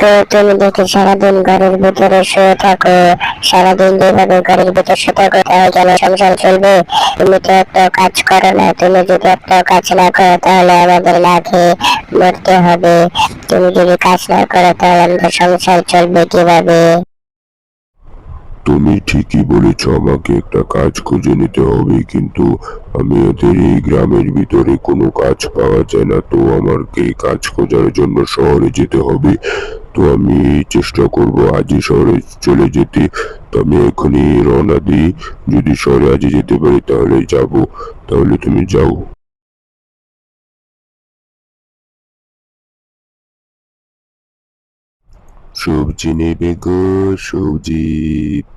গো তুমি দেখি সারাদিন ঘরের ভিতরে শুয়ে থাকো। সারাদিন যেভাবে ঘরের ভিতরে শুয়ে থাকো তাহলে কেন সংসার চলবে। তুমি তো একটা কাজ করো না, তুমি যদি একটা কাজ না করো, তাহলে আমাদের না খেয়ে হবে। তুমি যদি কাজ না করো, তাহলে সংসার চলবে কীভাবে? তুমি ঠিকই বলেছ, আমাকে একটা কাজ খুঁজে নিতে হবে, কিন্তু আমি ওদের এই গ্রামের ভিতরে কোনো কাজ পাওয়া যায় না, তো আমাকে কাজ খোঁজার জন্য শহরে যেতে হবে। তো আমি চেষ্টা করব আজই শহরে চলে যেতে। তো আমি এখনই রওনা দিই। যদি শহরে আজই যেতে পারি, তাহলে যাব। তাহলে তুমি যাও। সবজি নেবে গো, সবজি।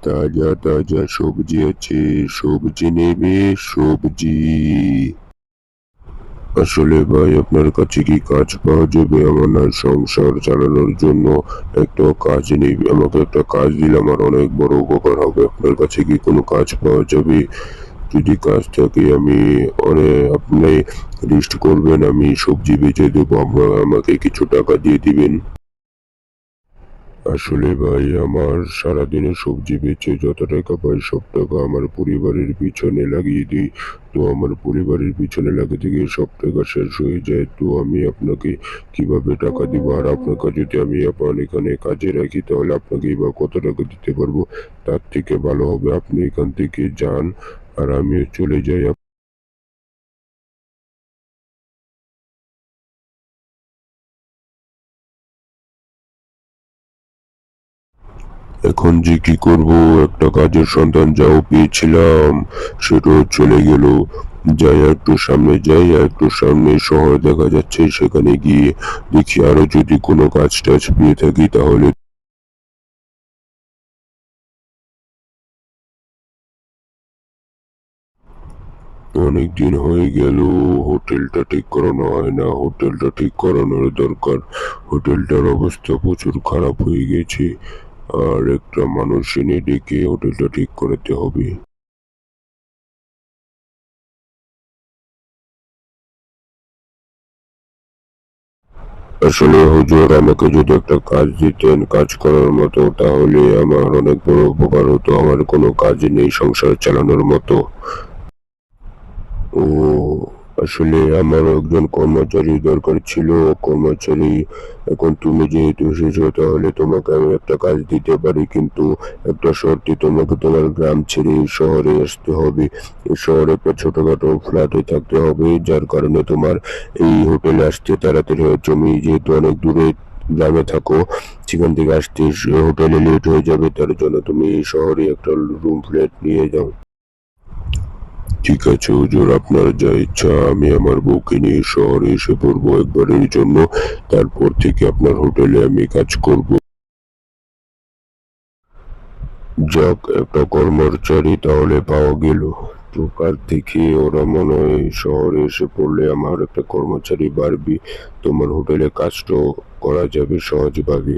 তাজা তাজা সবজি আছে, সবজি নেবে সবজি। আসলে ভাই, আপনার কাছে কি কাজ পাওয়া যাবে? আমার সংসার চালানোর জন্য একটা কাজ নেই। আমাকে একটা কাজ দিলে আমার অনেক বড় উপকার হবে। আপনার কাছে কি কোনো কাজ পাওয়া যাবে? যদি কাজ থাকে, আমি অনেক আপনি লিস্ট করবেন, আমি সবজি বেচে দেবো। আপনারা আমাকে কিছু টাকা দিয়ে দিবেন। আসলে ভাই, আমার সারাদিনে সবজি বেচে যত টাকা পাই সব টাকা আমার পরিবারের পিছনে লাগিয়ে দিই। তো আমার পরিবারের পিছনে লাগাতে গিয়ে সব টাকা শেষ হয়ে যায়। তো আমি আপনাকে কীভাবে টাকা দিব? আর আপনাকে যদি আমি আপনার এখানে কাজে রাখি, তাহলে আপনাকে বা কত টাকা দিতে পারব? তার থেকে ভালো হবে। আপনি এখান থেকে যান, আর আমিও চলে যাই। এখন যে কি করব? একটা কাজের সন্ধান যাও পেয়েছিলাম, সেটাও চলে গেল। যাই একটু সামনে যাই একটু সামনে শহর দেখা যাচ্ছে, সেখানে গিয়ে দেখি আরও যদি কোনো কাজ টাজ পেয়ে থাকি, তাহলে অনেক দিন হয়ে গেল, হোটেলটা ঠিক করানো হয় না, হোটেলটা ঠিক করানোর দরকার। হোটেলটার অবস্থা প্রচুর খারাপ হয়ে গেছে। আর একটা মানুষ এনে ডেকে হোটেলটা ঠিক করাতে হবে। আসলে হুজুর, আমাকে যদি একটা কাজ দিতেন, কাজ করার মতো, তাহলে আমার অনেক বড় উপকার হতো। আমার কোনো কাজ নেই সংসার চালানোর মতো। ও আসলে আমার একজন কর্মচারী দরকার ছিল, কর্মচারী, এখন তুমি যেহেতু এসেছ, তাহলে তোমাকে আমি একটা কাজ দিতে পারি, কিন্তু একটা শর্তে তোমাকে তোমার গ্রাম ছেড়ে শহরে আসতে হবে। শহরে একটা ছোটখাটো ফ্ল্যাটে থাকতে হবে, যার কারণে তোমার এই হোটেলে আসতে তাড়াতাড়ি হয় তুমি যেহেতু অনেক দূরে গ্রামে থাকো, সেখান থেকে আসতে হোটেলে লেট হয়ে যাবে, তার জন্য তুমি এই শহরে একটা রুম ফ্ল্যাট নিয়ে যাও। ঠিক আছে, হুজুর, আপনার যা ইচ্ছা, আমি আমার বউকে নিয়ে শহরে এসে পড়ব একবারের জন্য। তারপর থেকে আপনার হোটেলে আমি কাজ করব। যাক, একটা কর্মচারী তাহলে পাওয়া গেল। কাল থেকে ওরা মনে হয় শহরে এসে পড়লে আমার একটা কর্মচারী বাড়বি। তোমার হোটেলে কাজটাও করা যাবে সহজভাবে।